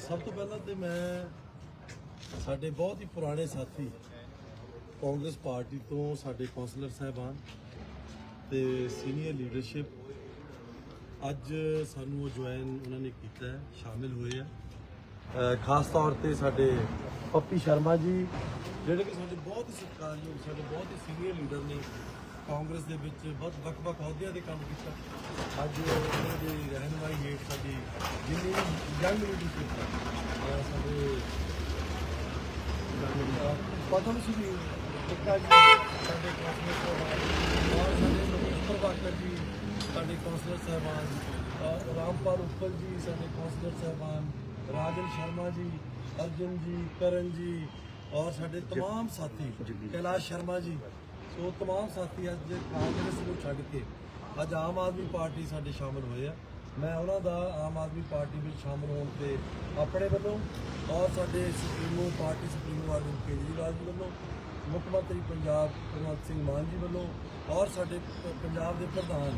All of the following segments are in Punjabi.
ਸਭ ਤੋਂ ਪਹਿਲਾਂ ਤੇ ਮੈਂ ਸਾਡੇ ਬਹੁਤ ਹੀ ਪੁਰਾਣੇ ਸਾਥੀ ਕਾਂਗਰਸ ਪਾਰਟੀ ਤੋਂ ਸਾਡੇ ਕੌਂਸਲਰ ਸਾਹਿਬਾਨ ਤੇ ਸੀਨੀਅਰ ਲੀਡਰਸ਼ਿਪ ਅੱਜ ਸਾਨੂੰ ਉਹ ਜੁਆਇਨ ਉਹਨਾਂ ਨੇ ਕੀਤਾ ਹੈ, ਸ਼ਾਮਿਲ ਹੋਏ ਆ। ਖਾਸ ਤੌਰ ਤੇ ਸਾਡੇ ਪੱਪੀ ਸ਼ਰਮਾ ਜੀ, ਜਿਹੜੇ ਕਿ ਸਾਡੇ ਬਹੁਤ ਹੀ ਸਤਿਕਾਰਯੋਗ, ਸਾਡੇ ਬਹੁਤ ਹੀ ਸੀਨੀਅਰ ਲੀਡਰ ਨੇ। ਕਾਂਗਰਸ ਦੇ ਵਿੱਚ ਬਹੁਤ ਵੱਖ-ਵੱਖ ਅਹੁਦਿਆਂ ਤੇ ਕੰਮ ਕੀਤਾ ਅੱਜ ਉਹਨਾਂ ਦੀ ਰਹਿਨਮਾਈ ਹੇਠ ਸਾਡੀ ਜਿੰਨੀ ਯੰਗ ਲੀਡਰਸ਼ਿਪ ਹੈ ਅ, ਸਾਡੇ ਪਦਮ ਸ਼੍ਰੀ ਗੁਪਤਾ ਜੀ ਸਾਡੇ ਕੌਂਸਲਰ ਸਾਹਿਬਾਨ ਔਰ ਸਾਡੇ ਮਨੀਸ਼ ਪ੍ਰਭਾਕਰ ਜੀ ਸਾਡੇ ਕੌਂਸਲਰ ਸਾਹਿਬਾਨ ਔਰ ਰਾਮਪਾਲ ਉੱਪਲ ਜੀ ਸਾਡੇ ਕੌਂਸਲਰ ਸਾਹਿਬਾਨ ਰਾਜਨ ਸ਼ਰਮਾ ਜੀ ਅਰਜੁਨ ਜੀ ਕਰਨ ਜੀ ਔਰ ਸਾਡੇ तमाम ਸਾਥੀ ਕੈਲਾਸ਼ ਸ਼ਰਮਾ ਜੀ ਸੋ तमाम ਸਾਥੀ ਅੱਜ ਕਾਂਗਰਸ ਨੂੰ ਛੱਡ ਕੇ ਅੱਜ ਆਮ ਆਦਮੀ ਪਾਰਟੀ ਸਾਡੇ ਸ਼ਾਮਲ ਹੋਏ ਆ ਮੈਂ ਉਹਨਾਂ ਦਾ ਆਮ ਆਦਮੀ ਪਾਰਟੀ ਵਿੱਚ ਸ਼ਾਮਲ ਹੋਣ ਤੇ ਆਪਣੇ ਵੱਲੋਂ ਔਰ ਸਾਡੇ supremo party supremo Arvind Kejriwal ji ਵੱਲੋਂ ਮੁੱਖ ਮੰਤਰੀ ਪੰਜਾਬ ਭਗਵੰਤ ਸਿੰਘ ਮਾਨ ਜੀ ਵੱਲੋਂ ਔਰ ਸਾਡੇ ਪ- ਪੰਜਾਬ ਦੇ ਪ੍ਰਧਾਨ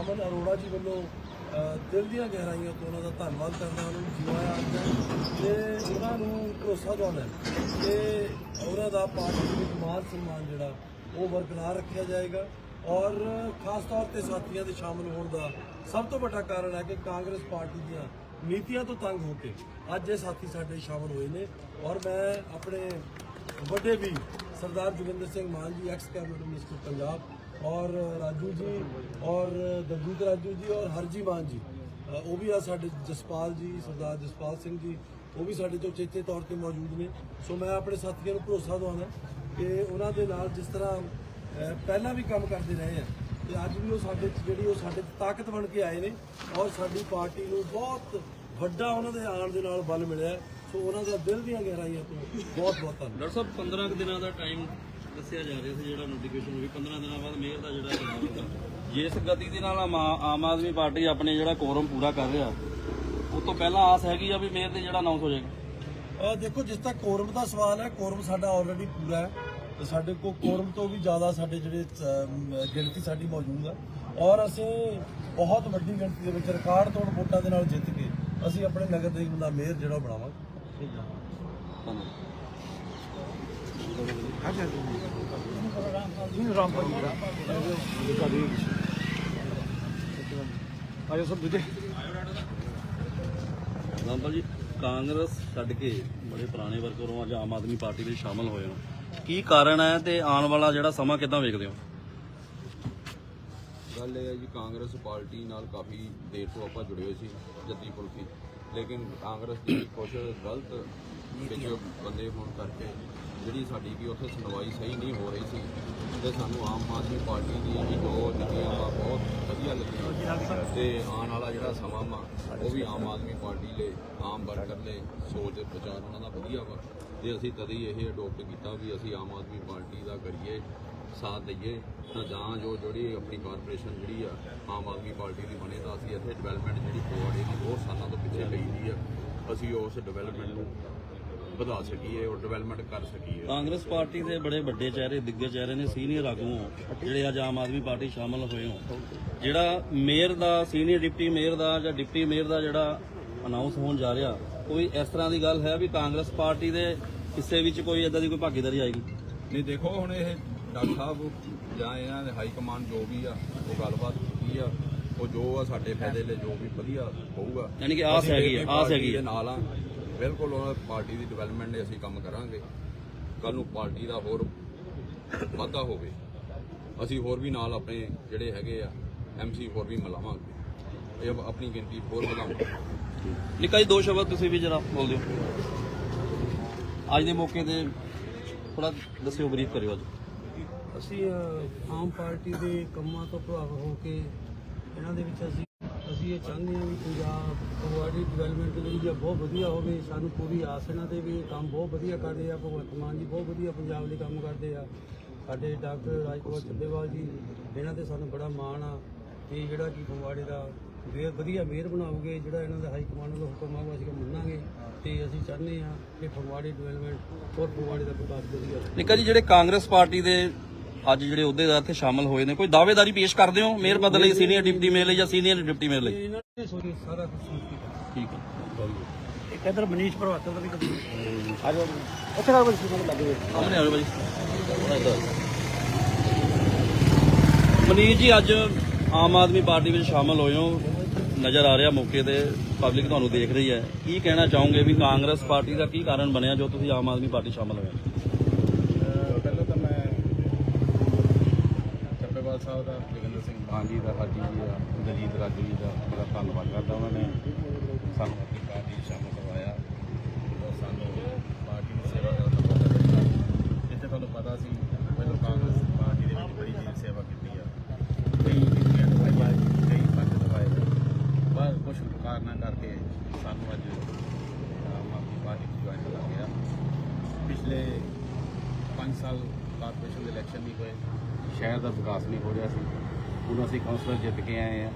ਅਮਨ ਅਰੋੜਾ ਜੀ ਵੱਲੋਂ ਅ, ਦਿਲ ਦੀਆਂ ਗਹਿਰਾਈਆਂ ਤੋਂ ਉਹਨਾਂ ਦਾ ਧੰਨਵਾਦ ਕਰਦਾ ਉਹਨਾਂ ਨੂੰ ਜਿਵਾਇਆ ਅੱਜ ਤੇ ਉਹਨਾਂ ਨੂੰ ਭਰੋਸਾ ਦਿਵਾਉਣਾ ਕਿ ਉਹਨਾਂ ਦਾ ਪਾਰਟੀ ਦੇ ਵਿੱਚ ਮਾਨ ਸਨਮਾਨ ਜਿਹੜਾ ਉਹ ਬਰਕਰਾਰ ਰੱਖਿਆ ਜਾਏਗਾ। ਔਰ ਖਾਸ ਤੌਰ ਤੇ ਸਾਥੀਆਂ ਦੇ ਸ਼ਾਮਲ ਹੋਣ ਦਾ ਸਭ ਤੋਂ ਵੱਡਾ ਕਾਰਨ ਹੈ ਕਿ ਕਾਂਗਰਸ ਪਾਰਟੀ ਦੀਆਂ ਨੀਤੀਆਂ ਤੋਂ ਤੰਗ ਹੋ ਕੇ ਅੱਜ ਇਹ ਸਾਥੀ ਸਾਡੇ ਸ਼ਾਮਲ ਹੋਏ ਨੇ। ਔਰ ਮੈਂ ਆਪਣੇ ਵੱਡੇ ਵੀ ਸਰਦਾਰ ਜੋਗਿੰਦਰ ਸਿੰਘ ਮਾਨ ਜੀ ਐਕਸ ਕੈਬਨਿਟ ਮਿਨਿਸਟਰ ਪੰਜਾਬ ਔਰ ਰਾਜੂ ਜੀ ਔਰ ਦਲਜੀਤ ਰਾਜੂ ਜੀ ਔਰ ਹਰਜੀ ਮਾਨ ਜੀ ਉਹ ਵੀ ਆ ਸਾਡੇ ਜਸਪਾਲ ਜੀ, ਸਰਦਾਰ ਜਸਪਾਲ ਸਿੰਘ ਜੀ, ਉਹ ਵੀ ਸਾਡੇ ਤੋਂ ਚੇਤੇ ਤੌਰ ਤੇ ਮੌਜੂਦ ਨੇ। ਸੋ ਮੈਂ ਆਪਣੇ ਸਾਥੀਆਂ ਨੂੰ ਭਰੋਸਾ ਦਵਾਉਣਾ ਕਿ ਉਹਨਾਂ ਦੇ ਨਾਲ ਜਿਸ ਤਰ੍ਹਾਂ ਪਹਿਲਾਂ ਵੀ ਕੰਮ ਕਰਦੇ ਰਹੇ ਆ ਤੇ ਅੱਜ ਵੀ ਉਹ ਸਾਡੇ 'ਚ ਜਿਹੜੀ ਉਹ ਸਾਡੇ ਤਾਕਤ ਬਣ ਕੇ ਆਏ ਨੇ ਔਰ ਸਾਡੀ ਪਾਰਟੀ ਨੂੰ ਬਹੁਤ ਵੱਡਾ ਉਹਨਾਂ ਦੇ ਆਉਣ ਦੇ ਨਾਲ ਬਲ ਮਿਲਿਆ। ਸੋ ਉਹਨਾਂ ਦਾ ਦਿਲ ਦੀਆਂ ਗਹਿਰਾਈਆਂ ਤੋਂ ਬਹੁਤ ਬਹੁਤ ਧੰਨਵਾਦ। ਡਾਕਟਰ ਸਾਹਿਬ 15 ਕੁ ਦਿਨਾਂ ਦਾ ਟਾਈਮ ਦੱਸਿਆ ਜਾ ਰਿਹਾ ਸੀ ਜਿਹੜਾ ਨੋਟੀਫਿਕੇਸ਼ਨ ਵੀ। 15 ਦਿਨਾਂ ਬਾਅਦ ਮੇਅਰ ਦਾ ਜਿਹੜਾ ਜਿਸ ਗਤੀ ਦੇ ਨਾਲ ਆਮ ਆਦਮੀ ਪਾਰਟੀ ਆਪਣੇ ਜਿਹੜਾ ਕੋਰਮ ਪੂਰਾ ਕਰ ਰਿਹਾ ਉਸ ਤੋਂ ਪਹਿਲਾਂ ਆਸ ਹੈਗੀ ਆ ਵੀ ਮੇਅਰ ਤੇ ਜਿਹੜਾ ਅਨਾਉਂਸ ਹੋ ਜਾਏਗਾ? ਦੇਖੋ ਜਿਸ ਤੱਕ ਕੋਰਮ ਦਾ ਸਵਾਲ ਹੈ ਕੋਰਮ ਸਾਡਾ ਆਲਰੇਡੀ ਪੂਰਾ ਹੈ। ਤੇ ਸਾਡੇ ਕੋਲ ਕੋਰਮ ਤੋਂ ਵੀ ਜ਼ਿਆਦਾ ਸਾਡੇ ਜਿਹੜੇ ਗਿਣਤੀ ਸਾਡੀ ਮੌਜੂਦ ਹੈ। ਔਰ ਅਸੀਂ ਬਹੁਤ ਵੱਡੀ ਗਿਣਤੀ ਦੇ ਵਿੱਚ ਰਿਕਾਰਡ ਤੋੜ ਵੋਟਾਂ ਦੇ ਨਾਲ ਜਿੱਤ ਕੇ ਅਸੀਂ ਆਪਣੇ ਨਗਰ ਨਿਗਮ ਦਾ ਮੇਅਰ ਜਿਹੜਾ ਉਹ ਬਣਾਵਾਂਗੇ। ਧੰਨਵਾਦ ਆਜੋ ਸਭ ਦੂਜੇ। ਰਾਮਪਾਲ ਜੀ। ਕਾਂਗਰਸ ਛੱਡ ਕੇ ਬੜੇ ਪੁਰਾਣੇ ਵਰਕਰੋਂ ਅੱਜ ਆਮ ਆਦਮੀ ਪਾਰਟੀ ਵਿੱਚ ਸ਼ਾਮਲ ਹੋਏ ਹੋ। ਕੀ ਕਾਰਨ ਹੈ ਤੇ ਆਉਣ ਵਾਲਾ ਜਿਹੜਾ ਸਮਾਂ ਕਿੱਦਾਂ ਵੇਖਦੇ ਹੋ? ਗੱਲ ਇਹ ਹੈ ਜੀ ਕਾਂਗਰਸ ਪਾਰਟੀ ਨਾਲ ਕਾਫੀ ਦੇਰ ਤੋਂ ਆਪਾਂ ਜੁੜੇ ਹੋਏ ਸੀ ਜੱਦੀ ਪੁਲਕੀ ਲੇਕਿਨ ਕਾਂਗਰਸ ਦੀ ਕੁਝ ਗਲਤ ਵਿੱਚ ਬੰਦੇ ਹੋਣ ਕਰਕੇ ਜਿਹੜੀ ਸਾਡੀ ਵੀ ਉੱਥੇ ਸੁਣਵਾਈ ਸਹੀ ਨਹੀਂ ਹੋ ਰਹੀ ਸੀ, ਤੇ ਸਾਨੂੰ ਆਮ ਆਦਮੀ ਪਾਰਟੀ ਦੀ ਜਿਹੜੀ ਜੋ ਨੀਤੀਆਂ ਵਾ, ਬਹੁਤ ਵਧੀਆ ਲੱਗੀਆਂ। ਤੇ ਆਉਣ ਵਾਲਾ ਜਿਹੜਾ ਸਮਾਂ ਵਾ, ਉਹ ਵੀ ਆਮ ਆਦਮੀ ਪਾਰਟੀ ਲਈ, ਆਮ ਵਰਕਰ ਲਈ ਸੋਚ ਤੇ ਵਿਚਾਰ ਉਹਨਾਂ ਦਾ ਵਧੀਆ ਵਾ। ਜੇ ਅਸੀਂ ਤਦ ਇਹ ਅਡੋਪਟ ਕੀਤਾ ਵੀ ਅਸੀਂ ਆਮ ਆਦਮੀ ਪਾਰਟੀ ਦਾ ਕਰੀਏ, ਸਾਥ ਦਈਏ, ਤਾਂ ਜਾਂ ਜੋ ਜਿਹੜੀ ਆਪਣੀ ਕਾਰਪੋਰੇਸ਼ਨ ਜਿਹੜੀ ਆ, ਆਮ ਆਦਮੀ ਪਾਰਟੀ ਦੀ ਬਣੇ, ਤਾਂ ਅਸੀਂ ਇੱਥੇ ਡਿਵੈਲਪਮੈਂਟ ਜਿਹੜੀ ਫੋਰਡ ਦੀ ਬਹੁਤ ਸਾਲਾਂ ਤੋਂ ਪਿੱਛੇ ਲਈ ਦੀ ਆ। ਅਸੀਂ ਉਸ ਡਿਵੈਲਪਮੈਂਟ ਨੂੰ ਵਧਾ ਸਕੀਏ ਔਰ ਡਿਵੈਲਪਮੈਂਟ ਕਰ ਸਕੀਏ। ਕਾਂਗਰਸ ਪਾਰਟੀ ਦੇ ਬੜੇ ਵੱਡੇ ਚਿਹਰੇ ਦਿੱਗਜ ਚਿਹਰੇ ਨੇ ਸੀਨੀਅਰ ਆਗੂ ਹੋ ਜਿਹੜੇ ਅੱਜ ਆਮ ਆਦਮੀ ਪਾਰਟੀ ਸ਼ਾਮਲ ਹੋਏ ਹੋ ਜਿਹੜਾ ਮੇਅਰ ਦਾ ਸੀਨੀਅਰ ਡਿਪਟੀ ਮੇਅਰ ਦਾ ਜਾਂ ਡਿਪਟੀ ਮੇਅਰ ਦਾ ਜਿਹੜਾ ਅਨਾਉਂਸ ਹੋਣ ਜਾ ਰਿਹਾ ਕੋਈ ਇਸ ਤਰ੍ਹਾਂ ਦੀ ਗੱਲ ਹੈ ਵੀ ਕਾਂਗਰਸ ਪਾਰਟੀ ਦੇ ਹਿੱਸੇ ਵਿੱਚ ਕੋਈ ਇਦਾਂ ਦੀ ਕੋਈ ਭਾਗੀਦਾਰੀ ਆਏਗੀ? ਨਹੀਂ ਦੇਖੋ ਹੁਣ ਇਹ ਡਾਕਟਰ ਸਾਹਿਬ ਜਾਂ ਇਹਨਾਂ ਦੇ ਹਾਈ ਕਮਾਂਡ ਜੋ ਵੀ ਆ ਉਹ ਗੱਲਬਾਤ ਕੀਤੀ ਆ ਉਹ ਜੋ ਆ ਸਾਡੇ ਫਾਇਦੇ ਲਈ ਜੋ ਵੀ ਵਧੀਆ ਹੋਊਗਾ। ਯਾਨੀ ਕਿ ਆਸ ਹੈਗੀ ਆ, ਆਸ ਹੈਗੀ ਆ। ਨਾਲ ਆ। ਬਿਲਕੁਲ ਉਹ ਪਾਰਟੀ ਦੀ ਡਿਵੈਲਪਮੈਂਟ ਲਈ ਅਸੀਂ ਕੰਮ ਕਰਾਂਗੇ। ਕੱਲ ਨੂੰ ਪਾਰਟੀ ਦਾ ਹੋਰ ਵਾਧਾ ਹੋਵੇ ਅਸੀਂ ਹੋਰ ਵੀ ਨਾਲ ਆਪਣੇ ਜਿਹੜੇ ਹੈਗੇ ਆ ਐਮਸੀ ਹੋਰ ਵੀ ਮਿਲਾਵਾਂਗੇ। ਇਹ ਆਪਣੀ ਗਿਣਤੀ ਹੋਰ ਵਧਾਵਾਂਗੇ। ਨਿੱਕਾ ਜੀ ਦੋ ਸ਼ਬਦ ਤੁਸੀਂ ਵੀ ਜਰਾ ਬੋਲ ਦਿਓ ਅੱਜ ਦੇ ਮੌਕੇ ਤੇ ਥੋੜਾ ਦੱਸਿਓ ਬਰੀਫ ਕਰਿਓ ਅੱਜ। ਅਸੀਂ ਆਮ ਪਾਰਟੀ ਦੇ ਕੰਮਾਂ ਤੋਂ ਪ੍ਰਭਾਵਿਤ ਹੋ ਕੇ ਇਹਨਾਂ ਦੇ ਵਿੱਚ ਅਸੀਂ ਅਸੀਂ ਇਹ ਚਾਹੁੰਦੇ ਹਾਂ ਵੀ ਪੰਜਾਬ ਫਗਵਾੜੀ ਡਿਵੈਲਪਮੈਂਟ ਜਿਹੜੀ ਆ ਬਹੁਤ ਵਧੀਆ ਹੋਵੇ, ਸਾਨੂੰ ਪੂਰੀ ਆਸ ਇਹਨਾਂ ਤੇ ਵੀ ਇਹ ਕੰਮ ਬਹੁਤ ਵਧੀਆ ਕਰਦੇ ਆ, ਭਗਵੰਤ ਮਾਨ ਜੀ ਬਹੁਤ ਵਧੀਆ ਪੰਜਾਬ ਲਈ ਕੰਮ ਕਰਦੇ ਆ। ਸਾਡੇ ਡਾਕਟਰ ਰਾਜਕੁਮਾਰ ਚੱਲੇਵਾਲ ਜੀ, ਇਹਨਾਂ ਤੇ ਸਾਨੂੰ ਬੜਾ ਮਾਣ ਆ ਕਿ ਜਿਹੜਾ ਕਿ ਫਗਵਾੜੇ ਦਾ ਵੇ ਵਧੀਆ ਮੇਅਰ ਬਣਾਓਗੇ, ਜਿਹੜਾ ਇਹਨਾਂ ਦਾ ਹਾਈ ਕਮਾਂਡ ਦਾ ਹੁਕਮ ਆਊਗਾ ਅਸੀਂ ਮੰਨਾਂਗੇ ਤੇ ਅਸੀਂ ਚਾਹੁੰਦੇ ਹਾਂ ਕਿ ਫਗਵਾੜੀ ਡਿਵੈਲਪਮੈਂਟ ਹੋਰ ਫਗਵਾੜੇ ਦਾ ਵਿਕਾਸ ਵਧੀਆ ਨਿੱਕਾ ਜੀ, ਜਿਹੜੇ ਕਾਂਗਰਸ ਪਾਰਟੀ ਦੇ ਅੱਜ ਜਿਹੜੇ ਅਹੁਦੇਦਾਰ ਇੱਥੇ ਸ਼ਾਮਲ ਹੋਏ ਨੇ ਕੋਈ ਦਾਅਵੇਦਾਰੀ ਪੇਸ਼ ਕਰਦੇ ਹੋ? ਮੇਅਰ ਪਦ ਲਈ ਸੀਨੀਅਰ ਡਿਪਟੀ ਮੇਅਰ ਲਈ ਜਾਂ ਸੀਨੀਅਰ ਡਿਪਟੀ ਮੇਅਰ ਲਈ? ਇਹਨਾਂ ਨੇ ਸੋਚੀ ਸਾਰਾ ਕੁਝ ਸੋਚ ਕੇ। ਠੀਕ ਹੈ। ਇੱਕ ਇਧਰ ਮਨੀਸ਼ ਪ੍ਰਭਾਤਰ ਦਾ ਵੀ ਕਦੀ ਆ ਜਾਓ। ਉੱਥੇ ਕਰ ਬਸ ਮੈਨੂੰ ਲੱਗੇ ਸਾਹਮਣੇ ਆ ਜਾਓ ਭਾਜੀ। ਥੋੜ੍ਹਾ ਇੱਧਰ। ਮਨੀਸ਼ ਜੀ ਅੱਜ ਆਮ ਆਦਮੀ ਪਾਰਟੀ ਵਿੱਚ ਸ਼ਾਮਲ ਹੋਏ ਹੋ। ਨਜ਼ਰ ਆ ਰਿਹਾ ਮੌਕੇ ਤੇ ਪਬਲਿਕ ਤੁਹਾਨੂੰ ਦੇਖ ਰਹੀ ਹੈ। ਕੀ ਕਹਿਣਾ ਚਾਹੋਗੇ ਵੀ ਕਾਂਗਰਸ ਪਾਰਟੀ ਦਾ ਕੀ ਕਾਰਨ ਬਣਿਆ ਜੋ ਤੁਸੀਂ ਆਮ ਆਦਮੀ ਪਾਰਟੀ ਸ਼ਾਮਲ ਹੋਏ ਪਹਿਲਾਂ ਤਾਂ ਮੈਂ ਚੱਪੇਵਾਲ ਸਾਹਿਬ ਜਗਿੰਦਰ ਸਿੰਘ ਮਾਨ ਜੀ ਦਾ ਹਾਜੀ ਜੀ ਦਾ, ਦਲਜੀਤ ਰਾਜੂ ਜੀ ਦਾ ਬੜਾ ਧੰਨਵਾਦ ਕਰਦਾ ਉਹਨਾਂ ਨੇ ਸਾਨੂੰ ਆਪਣੀ ਪਾਰਟੀ 'ਚ ਸ਼ਾਮਲ ਕਰਵਾਇਆ। ਔਰ ਸਾਨੂੰ ਪਾਰਟੀ ਨੂੰ ਸੇਵਾ ਕਰਨ ਦਾ ਮੌਕਾ ਦਿੱਤਾ। ਜਿੱਥੇ ਤੁਹਾਨੂੰ ਪਤਾ ਸੀ ਪਹਿਲਾਂ ਕਾਂਗਰਸ ਪਾਰਟੀ ਦੇ ਵਿੱਚ ਬੜੀ ਦੇਰ ਸੇਵਾ ਕੀਤੀ ਆ। ਕਈ ਨੀਤੀਆਂ ਨਿਭਾਈਆਂ ਕਈ ਪੰਜ ਨਿਭਾਏ ਪਰ ਕੁਝ ਕਾਰਨਾਂ ਕਰਕੇ ਸਾਨੂੰ ਅੱਜ ਆਮ ਆਦਮੀ ਪਾਰਟੀ ਵਿੱਚ ਜੁਆਇਨ ਕਰਨਾ ਗਿਆ। ਪਿਛਲੇ 5 ਸਾਲ ਕਾਰਪੋਰੇਸ਼ਨ ਦੇ ਇਲੈਕਸ਼ਨ ਨਹੀਂ ਹੋਏ। ਸ਼ਹਿਰ ਦਾ ਵਿਕਾਸ ਨਹੀਂ ਹੋ ਰਿਹਾ ਸੀ। ਹੁਣ ਅਸੀਂ ਕਾਉਂਸਲਰ ਜਿੱਤ ਕੇ ਆਏ ਆ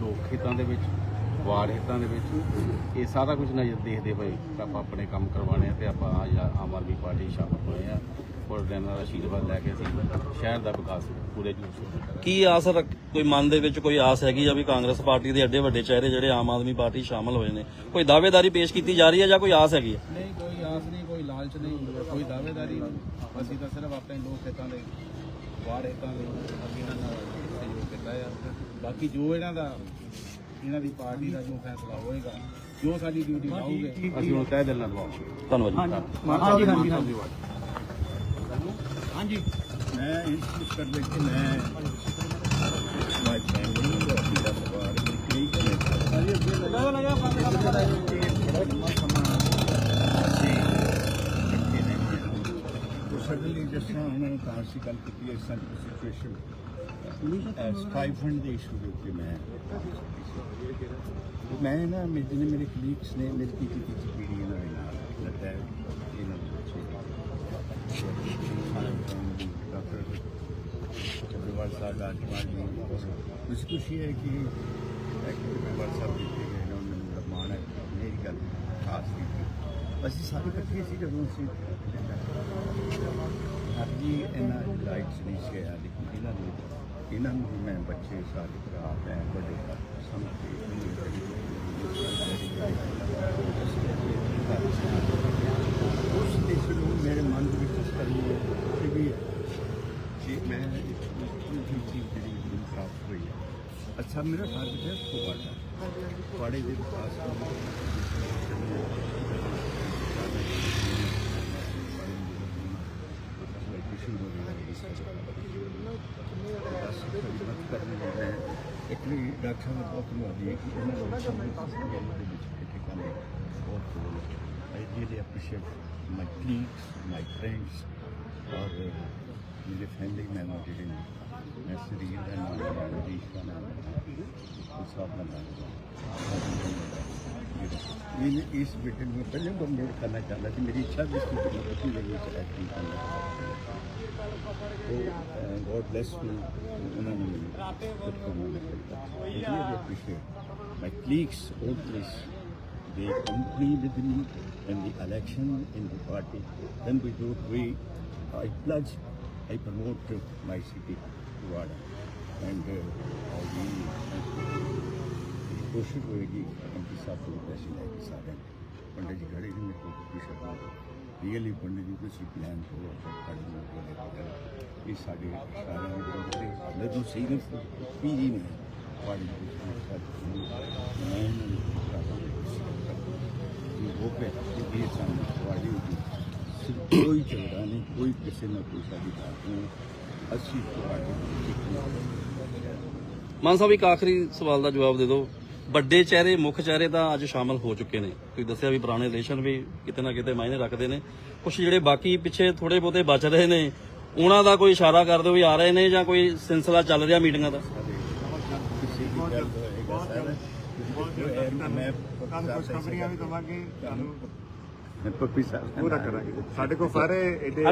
ਲੋਕ ਹਿੱਤਾਂ ਦੇ ਵਿੱਚ ਵਾਰਡ ਹਿੱਤਾਂ ਦੇ ਵਿੱਚ ਇਹ ਸਾਰਾ ਕੁਝ ਨਜ਼ਰ ਦੇਖਦੇ ਪਏ। ਤਾਂ ਆਪਾਂ ਆਪਣੇ ਕੰਮ ਕਰਵਾਉਣੇ ਆ ਤੇ ਆਪਾਂ ਅੱਜ ਆਮ ਆਦਮੀ ਪਾਰਟੀ ਸ਼ਾਮਲ ਹੋਏ ਆ। ਔਰ ਦੇਨਾਂ ਦਾ ਆਸ਼ੀਰਵਾਦ ਲੈ ਕੇ ਅਸੀਂ ਸ਼ਹਿਰ ਦਾ ਵਿਕਾਸ ਪੂਰੇ ਜੋਸ਼ ਨਾਲ ਕੀ ਆਸ ਰੱਖ ਕੋਈ ਮਨ ਦੇ ਵਿੱਚ ਕੋਈ ਆਸ ਹੈਗੀ ਆ ਵੀ ਕਾਂਗਰਸ ਪਾਰਟੀ ਦੇ ਐਡੇ ਵੱਡੇ ਚਿਹਰੇ ਜਿਹੜੇ ਆਮ ਆਦਮੀ ਪਾਰਟੀ ਸ਼ਾਮਲ ਹੋਏ ਨੇ ਕੋਈ ਦਾਅਵੇਦਾਰੀ ਪੇਸ਼ ਕੀਤੀ ਜਾ ਰਹੀ ਹੈ ਜਾਂ ਕੋਈ ਆਸ ਹੈਗੀ ਹੈ ਨਹੀਂ ਕੋਈ ਆਸ ਨਹੀਂ ਕੋਈ ਲਾਲਚ ਨਹੀਂ ਕੋਈ ਦਾਅਵੇਦਾਰੀ ਨਹੀਂ। ਅਸੀਂ ਤਾਂ ਸਿਰਫ ਆਪਣੇ ਲੋਕ ਹਿੱਤਾਂ ਦੇ ਵਾਰ ਹਿੱਤਾਂ ਦੇ ਅਸੀਂ ਇਹਨਾਂ ਨਾਲ ਸਹਿਯੋਗ ਕੀਤਾ ਆ। ਬਾਕੀ ਜੋ ਇਹਨਾਂ ਦਾ ਇਹਨਾਂ ਦੀ ਪਾਰਟੀ ਦਾ ਜੋ ਫੈਸਲਾ ਹੋਏਗਾ ਜੋ ਸਾਡੀ ਡਿਊਟੀ ਲਾਉਗੇ ਅਸੀਂ ਉਹ ਤਹਿ ਦਿਲ ਨਾਲ ਲਵਾਵਾਂਗੇ ਧੰਨਵਾਦ ਜੀ। ਹਾਂਜੀ। ਹਾਂਜੀ ਹਾਂਜੀ ਮੈਂ ਇਸ ਦੇ ਕਿ ਮੈਂ ਮਾਈ ਫੈਮਿਲੀ ਦਾ ਮੇਰਾ ਪਰਿਵਾਰ ਕਈ ਕਨੇ ਸਡਨਲੀ ਜਿਸ ਤਰ੍ਹਾਂ ਉਹਨਾਂ ਨੇ ਤਾਂ ਸੀ ਗੱਲ ਕੀਤੀ ਇਸ ਤਰ੍ਹਾਂ ਦੀ ਸਿਚੁਏਸ਼ਨ ਸਟਾਈਫੰਡ ਦੇ ਇਸ਼ੂ ਦੇ ਉੱਤੇ ਮੈਂ ਤੇ ਮੈਂ ਨਾ ਮੇਰੇ ਜਿਹਨੇ ਮੇਰੇ ਕਲੀਗਸ ਨੇ ਮੇਰੀ ਕੀਤੀ ਕੀਤੀ ਪੀੜੀ ਇਹਨਾਂ ਦੇ ਨਾਲ ਲੱਗਦਾ ਹੈ ਇਹਨਾਂ ਦੇ ਬੱਚੇ ਡਾਕਟਰ ਚੱਬੇਵਾਲ ਸਾਹਿਬ ਦਾ ਅੱਜ ਜੀ ਕੁਝ ਖੁਸ਼ੀ ਹੈ ਕਿ ਚੱਬੇਵਾਲ ਸਾਹਿਬ ਜੀ ਕੇ ਗਏ ਨੇ ਉਹਨਾਂ ਨੂੰ ਬੜਾ ਮਾਣ ਹੈ ਮੇਰੀ ਗੱਲ ਖਾਸ ਕੀਤੀ ਅਸੀਂ ਸਾਰੇ ਇਕੱਠੇ ਸੀ ਜਦੋਂ ਅਸੀਂ ਅੱਜ ਜੀ ਇਹਨਾਂ ਲਾਈਟਸ ਨਹੀਂ ਸੀ ਆਇਆ ਲੇਕਿਨ ਇਹਨਾਂ ਨੂੰ ਇਹਨਾਂ ਨੂੰ ਵੀ ਮੈਂ ਬੱਚੇ ਸਾਰੇ ਭਰਾ, ਭੈਣ, ਵੱਡੇ ਭਰਾ ਸਮਝ ਕੇ ਉਸ ਦੇ ਸ਼ੁਰੂ ਮੇਰੇ ਮਨ ਦੇ ਵਿੱਚ ਇਸ ਕਰੀ ਕਿ ਵੀ ਕਿ ਮੈਂ ਇੱਕ ਚੀਜ਼ ਜਿਹੜੀ ਮੈਨੂੰ ਪ੍ਰਾਪਤ ਹੋਈ ਹੈ। ਅੱਛਾ, ਮੇਰਾ ਟਾਰਗੇਟ ਹੈ ਫੁਆੜਾ ਫੁਆੜੇ ਦੇ ਵਿਕਾਸ ਦਾ ਇਤਨੀ ਡਾਕਟਰ ਨੇ ਬਹੁਤ ਧੰਨਵਾਦੀ ਹੈ ਕਿ ਇਹਨਾਂ ਦਾ ਸਮਝ ਦੇ ਵਿੱਚ ਕਿਤੇ ਕੰਮ ਬਹੁਤ ਕੋਲ I really appreciate my colleagues my friends ਔਰ ਮੇਰੇ ਫੈਮਿਲੀ ਮੈਂਬਰ ਜਿਹੜੇ ਨੇ ਮੈਂ ਸਰੀਰ ਦਾ ਨਾਮ ਰਜੀਸ਼ ਦਾ ਨਾਮ ਉਸ ਸਾਥ ਨਾਲ ਇਹ ਇਸ ਬੇਟੇ ਨੂੰ ਪਹਿਲੇ ਤੋਂ ਮੇਰ ਕਰਨਾ ਚਾਹੁੰਦਾ ਸੀ ਮੇਰੀ ਇੱਛਾ ਵੀ ਸੀ ਕਿ ਮੈਂ ਆਪਣੀ ਜਗ੍ਹਾ ਤੇ God bless you. I really appreciate my colleagues, all colleagues. They company with me in the election, in the party. Then we do, we, I pledge, I promote my city, Rwanda. And uh, कोशिश होएगी उनकी साथ कोई पैसे लाए कि साधन पंडित जी ਰੀਅਲੀ ਪੰਡਿਤ ਜੀ ਕੁਝ ਪਲਾਨ ਕਰੋ ਇਹ ਸਾਡੇ ਸਾਰਿਆਂ ਦੇ ਜਿਹੜੇ ਹਮਲੇ ਤੋਂ ਸੀਰੀਅਸ ਪੀ ਜੀ ਨੇ ਪਾੜੀ ਦੇ ਵਿੱਚ ਸਾਥ ਕਿ ਇਹ ਸਾਹਮਣੇ ਪਾੜੀ ਹੋਈ ਕੋਈ ਝਗੜਾ ਨਹੀਂ ਕੋਈ ਕਿਸੇ ਨਾਲ ਕੋਈ ਸਾਡੀ ਬਾਤ ਨਹੀਂ ਅਸੀਂ ਤੁਹਾਡੇ ਮਾਨ ਸਾਹਿਬ ਇੱਕ ਆਖਰੀ ਸਵਾਲ ਦਾ ਜਵਾਬ ਦੇ ਦਿਓ ਵੱਡੇ ਚਿਹਰੇ ਮੁੱਖ ਚਿਹਰੇ ਤਾਂ ਅੱਜ ਸ਼ਾਮਲ ਹੋ ਚੁੱਕੇ ਨੇ। ਤੁਸੀਂ ਦੱਸਿਆ ਵੀ ਪੁਰਾਣੇ ਰਿਲੇਸ਼ਨ ਵੀ ਕਿਤੇ ਨਾ ਕਿਤੇ ਮਾਇਨੇ ਰੱਖਦੇ ਨੇ। ਕੁਝ ਜਿਹੜੇ ਬਾਕੀ ਪਿੱਛੇ ਥੋੜੇ ਬਹੁਤੇ ਬਚ ਰਹੇ ਨੇ ਉਹਨਾਂ ਦਾ ਕੋਈ ਇਸ਼ਾਰਾ ਕਰਦੇ ਹੋ ਵੀ ਆ ਰਹੇ ਨੇ ਜਾਂ ਕੋਈ ਸਿਲਸਿਲਾ ਚੱਲ ਰਿਹਾ ਮੀਟਿੰਗਾਂ ਦਾ? ਕਿਸੇ ਦੀ ਗੱਲ ਹੋਏਗਾ ਸਰ ਮੈਂ ਤੁਹਾਨੂੰ ਖਬਰੀਆਂ ਵੀ ਦਵਾਂਗੇ ਤੁਹਾਨੂੰ ਪੱਪੀ ਸਾਹਿਬ ਪੂਰਾ ਕਰਾਂਗੇ ਸਾਡੇ ਕੋਲ ਸਾਰੇ ਏਡੇ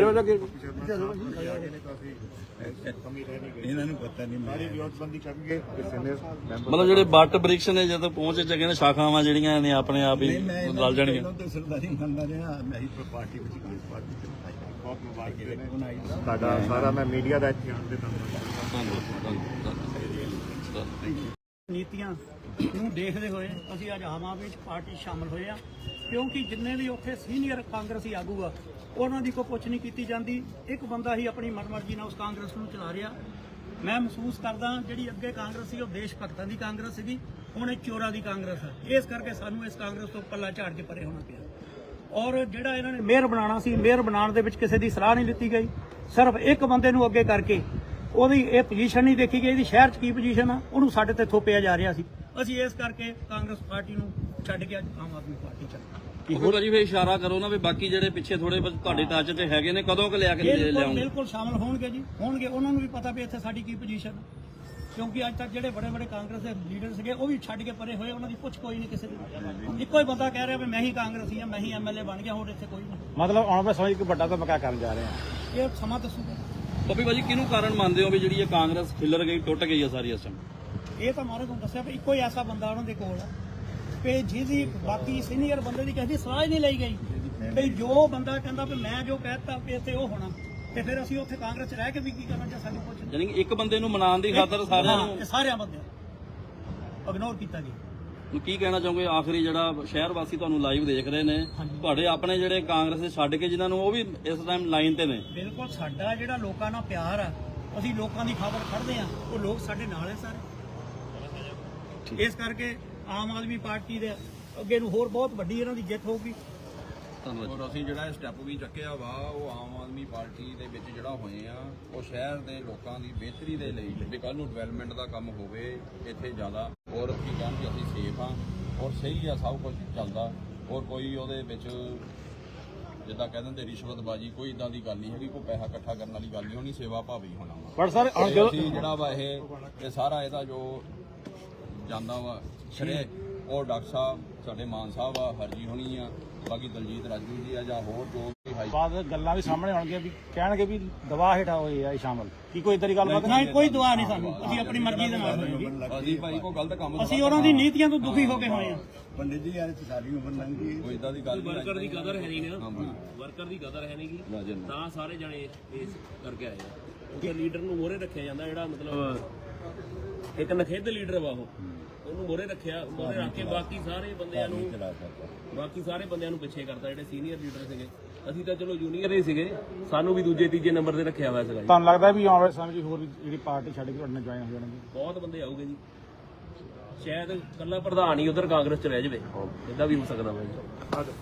ਇਹਨਾਂ ਨੂੰ ਪਤਾ ਨਹੀਂ ਮੈਂ ਵਿਉਂਤਬੰਦੀ ਕਰਨਗੇ ਕਿਸੇ ਨੇ ਮੈਂਬਰ ਮਤਲਬ ਜਿਹੜੇ ਬੱਟ ਬ੍ਰਿਕਸ ਨੇ ਜਦੋਂ ਪਹੁੰਚ ਚੱਕੇ ਨੇ ਸ਼ਾਖਾਵਾਂ ਜਿਹੜੀਆਂ ਨੇ ਆਪਣੇ ਆਪ ਹੀ ਰਲ ਜਾਣਗੀਆਂ। ਪਹਿਲਾਂ ਤਾਂ ਸਰਦਾਰੀ ਮੰਨਦਾ ਰਿਹਾ ਮੈਂ ਹੀ ਪਾਰਟੀ ਵਿੱਚ ਕੋਈ ਪਾਰਟੀ ਚ ਬਹੁਤ ਮੁਬਾਰਕ ਜਿਹੜੇ ਨੇ ਕੋਣ ਆਈ ਤੁਹਾਡਾ ਸਾਰਾ ਮੈਂ ਮੀਡੀਆ ਦਾ ਇੱਥੇ ਆਉਣ ਦੇ ਧੰਨਵਾਦ ਧੰਨਵਾਦ, ਧੰਨਵਾਦ, ਧੰਨਵਾਦ। ਨੀਤੀਆਂ ਨੂੰ ਦੇਖਦੇ ਹੋਏ ਅਸੀਂ ਅੱਜ ਆਮ ਆਦਮੀ ਪਾਰਟੀ 'ਚ ਸ਼ਾਮਲ ਹੋਏ ਆ। ਕਿਉਂਕਿ ਜਿੰਨੇ ਵੀ ਉੱਥੇ ਸੀਨੀਅਰ ਕਾਂਗਰਸੀ ਆਗੂ ਆ, ਉਹਨਾਂ ਦੀ ਕੋਈ ਪੁੱਛ ਨਹੀਂ ਕੀਤੀ ਜਾਂਦੀ। ਇੱਕ ਬੰਦਾ ਹੀ ਆਪਣੀ ਮਨਮਰਜ਼ੀ ਨਾਲ ਉਸ ਕਾਂਗਰਸ ਨੂੰ ਚਲਾ ਰਿਹਾ। ਮੈਂ ਮਹਿਸੂਸ ਕਰਦਾ ਜਿਹੜੀ ਅੱਗੇ ਕਾਂਗਰਸ ਸੀ, ਉਹ ਦੇਸ਼ ਭਗਤਾਂ ਦੀ ਕਾਂਗਰਸ ਸੀਗੀ, ਹੁਣ ਇਹ ਚੋਰਾਂ ਦੀ ਕਾਂਗਰਸ ਹੈ ਇਸ ਕਰਕੇ ਸਾਨੂੰ ਇਸ ਕਾਂਗਰਸ ਤੋਂ ਪੱਲਾ ਝਾੜ ਕੇ ਪਰੇ ਹੋਣਾ ਪਿਆ। ਔਰ ਜਿਹੜਾ ਇਹਨਾਂ ਨੇ ਮੇਅਰ ਬਣਾਉਣਾ ਸੀ, ਮੇਅਰ ਬਣਾਉਣ ਦੇ ਵਿੱਚ ਕਿਸੇ ਦੀ ਸਲਾਹ ਨਹੀਂ ਲਿੱਤੀ ਗਈ। ਸਿਰਫ ਇੱਕ ਬੰਦੇ ਨੂੰ ਅੱਗੇ ਕਰਕੇ ਉਹਦੀ ਇਹ ਪੋਜੀਸ਼ਨ ਨਹੀਂ ਦੇਖੀ ਗਈ, ਇਹਦੀ ਸ਼ਹਿਰ 'ਚ ਕੀ ਪੋਜੀਸ਼ਨ ਆ, ਉਹਨੂੰ ਸਾਡੇ ਤੇ ਥੋਪਿਆ ਜਾ ਰਿਹਾ ਸੀ। ਅਸੀਂ ਇਸ ਕਰਕੇ ਕਾਂਗਰਸ ਪਾਰਟੀ ਨੂੰ ਛੱਡ ਕੇ ਅੱਜ ਆਮ ਆਦਮੀ ਪਾਰਟੀ ਚ ਕੀ ਹੋਰ ਭਾਜੀ ਫੇ ਇਸ਼ਾਰਾ ਕਰੋ ਨਾ ਵੀ ਬਾਕੀ ਜਿਹੜੇ ਪਿੱਛੇ ਥੋੜੇ ਤੁਹਾਡੇ ਟੱਚ 'ਚ ਹੈਗੇ ਨੇ ਕਦੋਂ ਕ ਲਿਆ ਕੇ ਬਿਲਕੁਲ ਲਿਆਉਂਗੇ ਬਿਲਕੁਲ ਸ਼ਾਮਲ ਹੋਣਗੇ ਜੀ। ਹੋਣਗੇ ਉਹਨਾਂ ਨੂੰ ਵੀ ਪਤਾ ਵੀ ਇੱਥੇ ਸਾਡੀ ਕੀ ਪੋਜੀਸ਼ਨ ਕਿਉਂਕਿ ਅੱਜ ਤੱਕ ਜਿਹੜੇ ਬੜੇ ਬੜੇ ਕਾਂਗਰਸ ਦੇ ਲੀਡਰ ਸੀਗੇ ਉਹ ਵੀ ਛੱਡ ਕੇ ਪਰੇ ਹੋਏ ਉਹਨਾਂ ਦੀ ਪੁੱਛ ਕੋਈ ਨਹੀਂ ਕਿਸੇ ਦੀ। ਇੱਕੋ ਹੀ ਬੰਦਾ ਕਹਿ ਰਿਹਾ ਵੀ ਮੈਂ ਹੀ ਕਾਂਗਰਸੀ ਆ ਮੈਂ ਹੀ ਐਮਐਲਏ ਬਣ ਗਿਆ ਹੋਰ ਇੱਥੇ ਕੋਈ ਨਹੀਂ। ਮਤਲਬ ਆਉਣ ਵਾਲੇ ਸਮੇਂ 'ਚ ਇੱਕ ਵੱਡਾ ਧਮਾਕਾ ਕਰਨ ਜਾ ਰਹੇ ਹਾਂ ਇਹ ਸਮਾਂ ਦੱਸੂਗਾ। ਪੱਪੀ ਭਾਜੀ ਕਿਹਨੂੰ ਕਾਰਨ ਮੰਨਦੇ ਹੋ ਵੀ ਜਿਹੜੀ ਇਹ ਕਾਂਗਰਸ ਖਿੱਲਰ ਗਈ ਟੁੱਟ ਗਈ ਆ ਸਾਰੀ ਇਸ ਟਾਈਮ ਇਹ ਤਾਂ ਮਾਰੇ ਤੁਹਾਨੂੰ ਦੱਸਿਆ ਵੀ ਇੱਕੋ ਹੀ ਐਸਾ ਬੰਦਾ ਉਹਨਾਂ ਦੇ ਕੋਲ ਆ। ਕਿ ਜਿਹਦੀ ਬਾਕੀ ਸੀਨੀਅਰ ਬੰਦੇ ਦੀ ਕਿਸੇ ਸਲਾਹ ਹੀ ਨਹੀਂ ਲਈ ਗਈ। ਵੀ ਜੋ ਬੰਦਾ ਕਹਿੰਦਾ ਵੀ ਮੈਂ ਜੋ ਕਹਿਤਾ ਵੀ ਇੱਥੇ ਉਹ ਹੋਣਾ। ਤੇ ਫਿਰ ਅਸੀਂ ਉੱਥੇ ਕਾਂਗਰਸ 'ਚ ਰਹਿ ਕੇ ਵੀ ਕੀ ਕਰਨਾ ਜੇ ਸਾਨੂੰ ਕੁਝ ਯਾਨੀ ਕਿ ਇੱਕ ਬੰਦੇ ਨੂੰ ਮਨਾਉਣ ਦੀ ਖਾਤਰ ਸਾਰਿਆਂ ਹਾਂ, ਨੂੰ ਇਹ ਸਾਰਿਆਂ ਬੰਦਿਆਂ ਇਗਨੋਰ ਕੀਤਾ ਗਿਆ। ਨੂੰ ਕੀ ਕਹਿਣਾ ਚਾਹੋਗੇ? ਆਖਰੀ ਜਿਹੜਾ ਸ਼ਹਿਰ ਵਾਸੀ ਤੁਹਾਨੂੰ ਲਾਈਵ ਦੇਖ ਰਹੇ ਨੇ। ਤੁਹਾਡੇ ਆਪਣੇ ਜਿਹੜੇ ਕਾਂਗਰਸ ਦੇ ਛੱਡ ਕੇ ਜਿਨ੍ਹਾਂ ਨੂੰ ਉਹ ਵੀ ਇਸ ਟਾਈਮ ਲਾਈਨ ਤੇ ਨੇ। ਬਿਲਕੁਲ ਸਾਡਾ ਜਿਹੜਾ ਲੋਕਾਂ ਨਾਲ ਪਿਆਰ ਆ ਅਸੀਂ ਲੋਕਾਂ ਦੀ ਖਬਰ ਖੜਦੇ ਆ ਉਹ ਲੋਕ ਸਾਡੇ ਨਾਲ ਹੈ ਸਾਰੇ। ਇਸ ਕਰਕੇ ਆਮ ਆਦਮੀ ਪਾਰਟੀ ਦੇ ਅੱਗੇ ਨੂੰ ਹੋਰ ਬਹੁਤ ਵੱਡੀ ਇਹਨਾਂ ਦੀ ਜਿੱਤ ਹੋਊਗੀ। ਧੰਨਵਾਦ ਔਰ ਅਸੀਂ ਜਿਹੜਾ ਇਹ ਸਟੈਪ ਵੀ ਚੱਕਿਆ ਵਾ ਉਹ ਆਮ ਆਦਮੀ ਪਾਰਟੀ ਦੇ ਵਿੱਚ ਜਿਹੜਾ ਹੋਏ ਆ ਉਹ ਸ਼ਹਿਰ ਦੇ ਲੋਕਾਂ ਦੀ ਬਿਹਤਰੀ ਦੇ ਲਈ ਵੀ ਕੱਲ ਨੂੰ ਡਿਵੈਲਪਮੈਂਟ ਦਾ ਕੰਮ ਹੋਵੇ ਇੱਥੇ ਜ਼ਿਆਦਾ। ਔਰ ਕੀ ਕਹਿਣ ਕਿ ਅਸੀਂ ਸੇਫ ਆ ਔਰ ਸਹੀ ਆ ਸਭ ਕੁਝ ਚੱਲਦਾ। ਔਰ ਕੋਈ ਉਹਦੇ ਵਿੱਚ ਜਿੱਦਾਂ ਕਹਿ ਦਿੰਦੇ ਰਿਸ਼ਵਤਬਾਜੀ ਕੋਈ ਇਦਾਂ ਦੀ ਗੱਲ ਨਹੀਂ ਹੈਗੀ ਕੋਈ ਪੈਸਾ ਇਕੱਠਾ ਕਰਨ ਵਾਲੀ ਗੱਲ ਨਹੀਂ ਹੋਣੀ ਸੇਵਾ ਭਾਵੀ ਹੋਣਾ ਪਰ ਸਰ ਜਿਹੜਾ ਵਾ ਇਹ ਇਹ ਸਾਰਾ ਇਹਦਾ ਜੋ ਜਾਂਦਾ ਵਾ। ਸ਼ਰੇ ਉਹ ਡਾਕਟਰ ਸਾਹਿਬ ਸਾਡੇ ਮਾਨ ਸਾਹਿਬ ਆ ਹਰਜੀ ਹੋਣੀ ਆ ਬਾਕੀ ਦਲਜੀਤ ਰਾਜੂ ਜੀ ਆ ਜਾਂ ਹੋਰ ਜੋ ਵੀ ਹਾਈ ਬਾਅਦ ਗੱਲਾਂ ਵੀ ਸਾਹਮਣੇ ਆਉਣਗੀਆਂ ਵੀ ਕਹਿਣਗੇ ਵੀ ਦਵਾ ਹੇਠਾ ਹੋਏ ਆ ਸ਼ਾਮਲ। ਕੀ ਕੋਈ ਇਦਾਂ ਦੀ ਗੱਲਬਾਤ ਨਹੀਂ ਕੋਈ ਦੁਆ ਨਹੀਂ ਸਾਨੂੰ। ਅਸੀਂ ਆਪਣੀ ਮਰਜ਼ੀ ਦੇ ਨਾਲ ਹੋਏ ਜੀ ਅਸੀਂ ਭਾਈ ਕੋਈ ਗਲਤ ਕੰਮ ਅਸੀਂ ਉਹਨਾਂ ਦੀ ਨੀਤੀਆਂ ਤੋਂ ਦੁਖੀ ਹੋ ਕੇ ਹੋਏ ਆ। ਪੰਡਿਤ ਜੀ ਯਾਰ ਸਾਰੀ ਉਮਰ ਲੰਘ ਗਈ। ਕੋਈ ਇਦਾਂ ਦੀ ਗੱਲ ਨਹੀਂ। ਵਰਕਰ ਦੀ ਕਦਰ ਹੈ ਨਹੀਂ ਨਾ। ਹਾਂਜੀ ਵਰਕਰ ਦੀ ਕਦਰ ਹੈ ਨਹੀਂਗੀ ਤਾਂ ਸਾਰੇ ਜਣੇ ਇਸ ਕਰਕੇ ਆਏ ਆ। ਕਿਉਂਕਿ ਲੀਡਰ ਨੂੰ ਮੋਹਰੇ ਰੱਖਿਆ ਜਾਂਦਾ ਜਿਹੜਾ ਮਤਲਬ ਇੱਕ ਨਖੇਧ ਲੀਡਰ ਵਾ ਉਹ। ਉਹਨੂੰ ਮੋਹਰੇ ਰੱਖਿਆ ਮੋਹਰੇ ਰੱਖ ਕੇ ਬਾਕੀ ਸਾਰੇ ਬੰਦਿਆਂ ਨੂੰ ਬਾਕੀ ਸਾਰੇ ਬੰਦਿਆਂ ਨੂੰ ਪਿੱਛੇ ਕਰਦਾ ਜਿਹੜੇ ਸੀਨੀਅਰ ਲੀਡਰ ਸੀਗੇ। ਅਸੀਂ ਤਾਂ ਚਲੋ ਜੂਨੀਅਰ ਹੀ ਸੀਗੇ ਸਾਨੂੰ ਵੀ ਦੂਜੇ ਤੀਜੇ ਨੰਬਰ ਤੇ ਰੱਖਿਆ ਹੋਇਆ ਸੀਗਾ ਤੁਹਾਨੂੰ ਲੱਗਦਾ ਵੀ ਆਉਣ ਵਾਲੇ ਸਮੇਂ 'ਚ ਹੋਰ ਵੀ ਜਿਹੜੀ ਪਾਰਟੀ ਛੱਡ ਕੇ ਤੁਹਾਡੇ ਨਾਲ ਜੁਆਇਨ ਹੋ ਜਾਣਗੇ? ਬਹੁਤ ਬੰਦੇ ਆਉਗੇ ਜੀ। ਸ਼ਾਇਦ ਕੱਲਾ ਪ੍ਰਧਾਨ ਹੀ ਉਧਰ ਕਾਂਗਰਸ ਚ ਰਹਿ ਜਾਵੇ। ਇਦਾਂ ਵੀ ਹੋ ਸਕਦਾ ਵਾ ਜੀ।